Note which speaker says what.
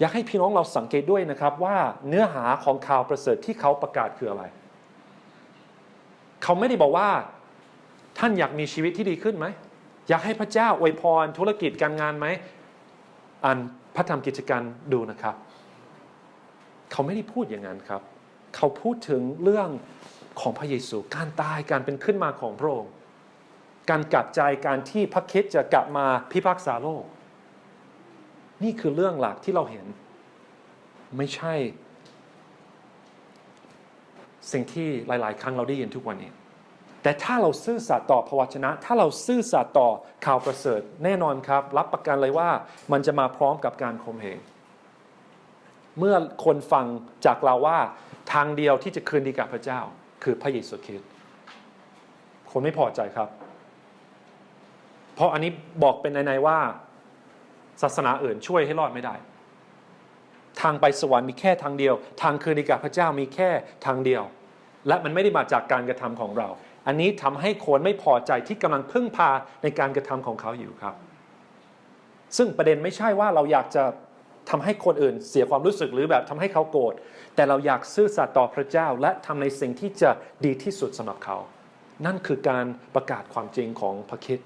Speaker 1: อยากให้พี่น้องเราสังเกตด้วยนะครับว่าเนื้อหาของข่าวประเสริฐที่เขาประกาศคืออะไร เขาไม่ได้บอกว่าท่านอยากมีชีวิตที่ดีขึ้นไหม อยากให้พระเจ้าอวยพรธุรกิจการงานไหมอ่านพระธรรมกิจการดูนะครับ เขาไม่ได้พูดอย่างนั้นครับ เขาพูดถึงเรื่องของพระเยซู การตายการเป็นขึ้นมาของพระองค์การกลับใจการที่พระคิดจะกลับมาพิพากษาโลก นี่คือเรื่องหลักที่เราเห็น ไม่ใช่ สิ่งที่หลาย ๆ ครั้งเราได้ยินทุกวันนี้ แต่ถ้าเราซื่อสัตย์ต่อพระวจนะ ถ้าเราซื่อสัตย์ต่อข่าวประเสริฐ แน่นอนครับ รับประกันเลยว่ามันจะมาพร้อมกับการข่มเหงเมื่อคนฟังจากเราว่าทางเดียวที่จะคืนดีกับพระเจ้า คือพระเยซูคริสต์คนไม่พอใจครับ เพราะอันนี้บอกเป็นในๆว่า ศาสนาอื่นช่วยให้รอดไม่ได้ ทางไปสวรรค์มีแค่ทางเดียว ทางคืนดีกับพระเจ้ามีแค่ทางเดียว และมันไม่ได้มาจากการกระทำของเรา อันนี้ทำให้คนไม่พอใจที่กำลังพึ่งพาในการกระทำของเขาอยู่ครับ ซึ่งประเด็นไม่ใช่ว่าเราอยากจะทำให้คนอื่นเสียความรู้สึกหรือแบบทำให้เขาโกรธ แต่เราอยากซื่อสัตย์ต่อพระเจ้า และทำในสิ่งที่จะดีที่สุดสำหรับเขา นั่นคือการประกาศความจริงของพระคิด